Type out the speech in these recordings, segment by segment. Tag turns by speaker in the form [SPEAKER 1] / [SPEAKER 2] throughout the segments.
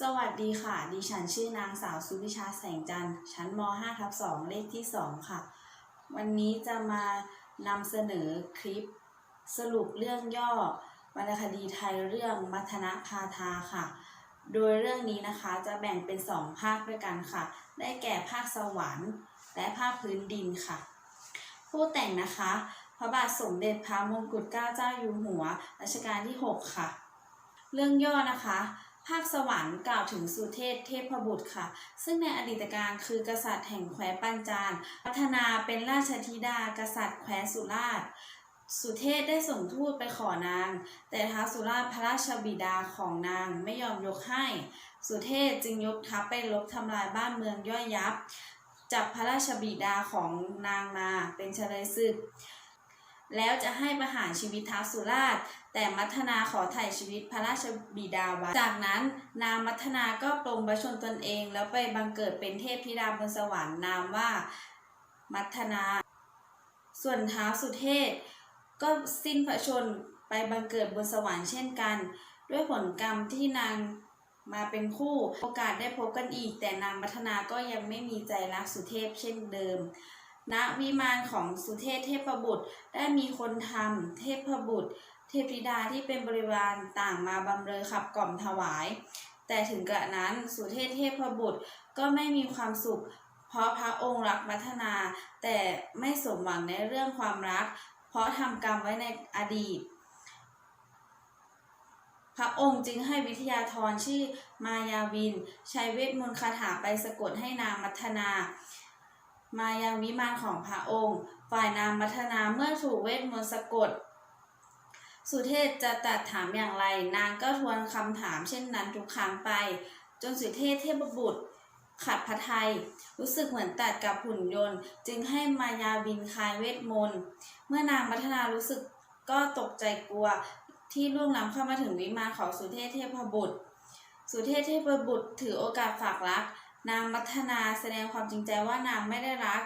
[SPEAKER 1] สวัสดีค่ะ ดิฉันชื่อนางสาวสุวิชาแสงจันทร์ ชั้นม 5 ทับ2เลขที่ 2 ค่ะ วันนี้จะมานำเสนอคลิป สรุปเรื่องย่อวรรณคดีไทยเรื่องมัทนะพาทาค่ะ โดยเรื่องนี้นะคะจะแบ่งเป็น 2 ภาคด้วยกันค่ะ ได้แก่ภาคสวรรค์ และภาคพื้นดินค่ะ ผู้แต่งนะคะ พระบาทสมเด็จพระมงกุฎเกล้าเจ้าอยู่หัวรัชกาลที่ 6 ค่ะ เรื่องย่อนะคะ ภาคสวรรค์กล่าวถึงสุเทพเทพบุตรค่ะ ซึ่งในอดีตการคือกษัตริย์แห่งแคว้นปัญจาลพัฒนาเป็นราชธิดากษัตริย์แคว้นสุราษฎร์สุเทพได้ส่งทูตไปขอนาง แต่ท้าวสุราษฎร์พระราชบิดาของนางไม่ยอมยกให้ สุเทพจึงยกทัพไปลบทำลายบ้านเมืองย่อยยับ จับพระราชบิดาของนางมาเป็นเฉลยศึก แล้วจะให้ประหารชีวิตท้าวสุราษฎร์แต่มัทนาขอไถ่ชีวิตพระราชบิดาไว้จากนั้นนางมัทนาก็ปรงประชนตนเอง แล้วไปบังเกิดเป็นเทพธิดาบนสวรรค์นามว่ามัทนา ส่วนท้าวสุเทพก็สิ้นพระชนไปบังเกิดบนสวรรค์เช่นกัน ด้วยผลกรรมที่นางมาเป็นคู่โอกาสได้พบกันอีก แต่นางมัทนาก็ยังไม่มีใจรักสุเทพเช่นเดิม ณวิมานของสุเทพเทพบุตรได้มีคนทำเทพบุตร เทพธิดาที่เป็นบริวารต่างมาบำเรอขับกล่อมถวาย แต่ถึงกระนั้นสุเทพเทพบุตรก็ไม่มีความสุข เพราะพระองค์รักมัทนา แต่ไม่สมหวังในเรื่องความรัก เพราะทำกรรมไว้ในอดีต พระองค์จึงให้วิทยาธรชื่อมายาวิน ใช้เวทมนต์คาถาไปสะกดให้นางมัทนา มายังวิมานของพระองค์ ฝ่ายนางมัทนาเมื่อถูกเวทมนต์สะกด สุเทพจะตัดถามอย่างไร นางก็ทวนคำถามเช่นนั้นทุกครั้งไป จนสุเทพเทพบุตร ขัดพระไทย รู้สึกเหมือนตัดกับหุ่นยนต์ จึงให้มายาบินคายเวทมนต์ เมื่อนางมัทนารู้สึกก็ตกใจกลัวที่ล่วงล้ำเข้ามาถึงวิมานของสุเทพเทพบุตร สุเทพเทพบุตรถือโอกาสฝากรัก นางมัทนาแสดงความจริงใจว่านางไม่ได้รัก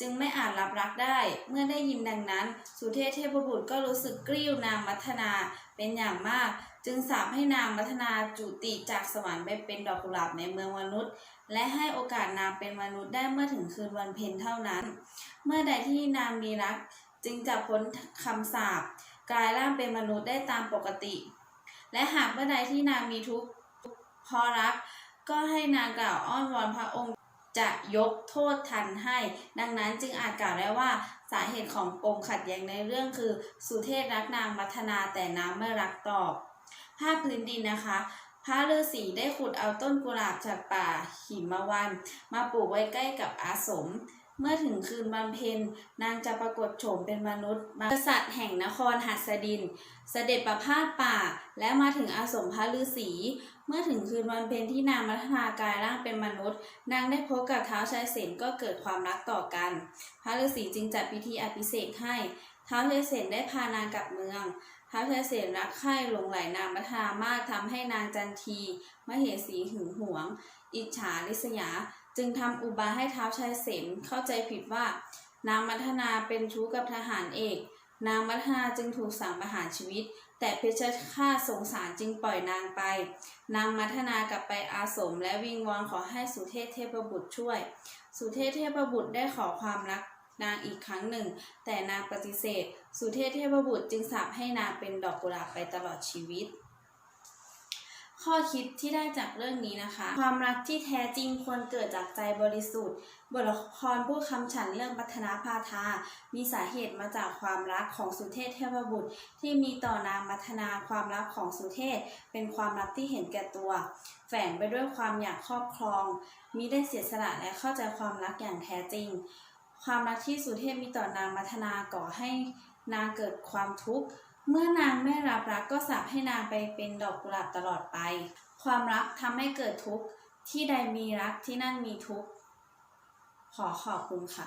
[SPEAKER 1] จึงไม่อาจรับรักได้ เมื่อได้ยินดังนั้น สุเทพเทพบุตรก็รู้สึกกริ้วนางมัทนาเป็นอย่างมาก จึงสาปให้นางมัทนาจุติจากสวรรค์ไปเป็นดอกกุหลาบในเมืองมนุษย์ และให้โอกาสนางเป็นมนุษย์ได้เมื่อถึงคืนวันเพ็ญเท่านั้น เมื่อใดที่นางมีรัก จึงจะพ้นคำสาปกลายร่างเป็นมนุษย์ได้ตามปกติ และหากเมื่อใดที่นางมีทุกข์พราะรัก ก็ให้นางกล่าวอ้อนวอนพระองค์จะยกโทษทันให้ ดังนั้นจึงอาจกล่าวได้ว่าสาเหตุของปมขัดแย้งในเรื่องคือ สุเทพรักนางมัทนาแต่นางไม่รักตอบภาพพื้นดินนะคะ พระฤาษีได้ขุดเอาต้นกุหลาบจากป่าหิมวัน มาปลูกไว้ใกล้กับอาสม เมื่อถึงคืนวันเพ็ญนางจะปรากฏโฉมเป็นมนุษย์กษัตริย์แห่งนครหัสดิน เสด็จประพาสป่า และมาถึงอาสมพระฤาษี เมื่อถึงคืนวันเพ็ญที่นางมัทนากายร่างเป็นมนุษย์ นางได้พบกับเท้าวชายเสนก็เกิดความรักต่อกัน พระฤาษีจึงจัดพิธีอภิเษกให้ท้าวชายเสนได้พานางกลับเมืองท้าวชายเสนรักใคร่หลงไหลนางมัทนามากทำให้นางจันทีมเหสีหึงหวง อิจฉาริษยา จึงทำอุบายให้ท้าวชายเสนเข้าใจผิดว่า นางมัทนาเป็นชู้กับทหารเอก นางมัทนาจึงถูกสั่งประหารชีวิต แต่เพชฌฆาตสงสารจึงปล่อยนางไป นางมัทนากลับไปอาสมและวิงวอนขอให้สุเทพเทพบุตรช่วย สุเทพเทพบุตรได้ขอความรักนางอีกครั้งหนึ่ง แต่นางปฏิเสธ สุเทพเทพบุตรจึงสาปให้นางเป็นดอกกุหลาบไปตลอดชีวิต ข้อคิดที่ได้จากเรื่องนี้นะคะ ความรักที่แท้จริงควรเกิดจากใจบริสุทธิ์ บทละครผู้คำฉันเรื่องปัทนาพาทา มีสาเหตุมาจากความรักของสุเทพเทพบุตร ที่มีต่อนางมัทนาความรักของสุเทพเป็นความรักที่เห็นแก่ตัว แฝงไปด้วยความอยากครอบครองมีได้เสียสละและเข้าใจความรักอย่างแท้จริง ความรักที่สุเทพมีต่อนางมัทนาก่อให้นางเกิดความทุกข์ เมื่อนางไม่รับรักก็สาปให้นางไปเป็นดอกกุหลาบตลอดไป ความรักทำให้เกิดทุกข์ ที่ใดมีรักที่นั่นมีทุกข์ ขอขอบคุณค่ะ